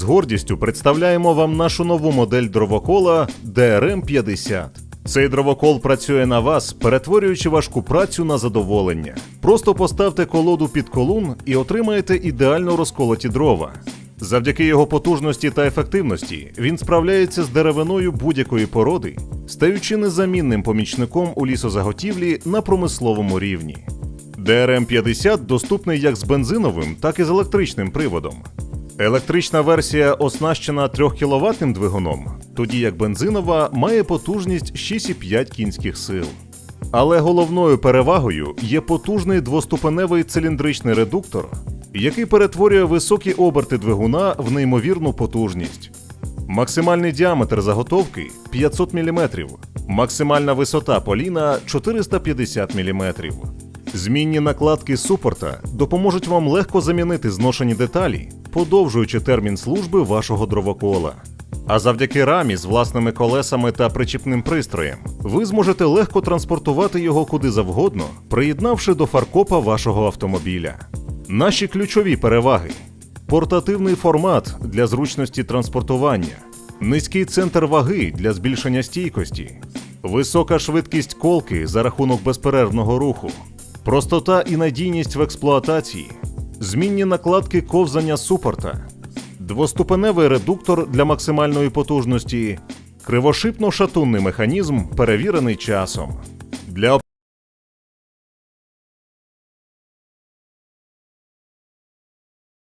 З гордістю представляємо вам нашу нову модель дровокола DRM-50. Цей дровокол працює на вас, перетворюючи важку працю на задоволення. Просто поставте колоду під колун і отримаєте ідеально розколоті дрова. Завдяки його потужності та ефективності він справляється з деревиною будь-якої породи, стаючи незамінним помічником у лісозаготівлі на промисловому рівні. DRM-50 доступний як з бензиновим, так і з електричним приводом. Електрична версія оснащена 3 кВт двигуном, тоді як бензинова має потужність 6,5 кінських сил. Але головною перевагою є потужний двоступеневий циліндричний редуктор, який перетворює високі оберти двигуна в неймовірну потужність. Максимальний діаметр заготовки 500 мм, максимальна висота поліна 450 мм. Змінні накладки супорта допоможуть вам легко замінити зношені деталі, подовжуючи термін служби вашого дровокола. А завдяки рамі з власними колесами та причіпним пристроєм, ви зможете легко транспортувати його куди завгодно, приєднавши до фаркопа вашого автомобіля. Наші ключові переваги: портативний формат для зручності транспортування, низький центр ваги для збільшення стійкості, висока швидкість колки за рахунок безперервного руху, простота і надійність в експлуатації, змінні накладки ковзання супорта, двоступеневий редуктор для максимальної потужності, кривошипно-шатунний механізм, перевірений часом. Для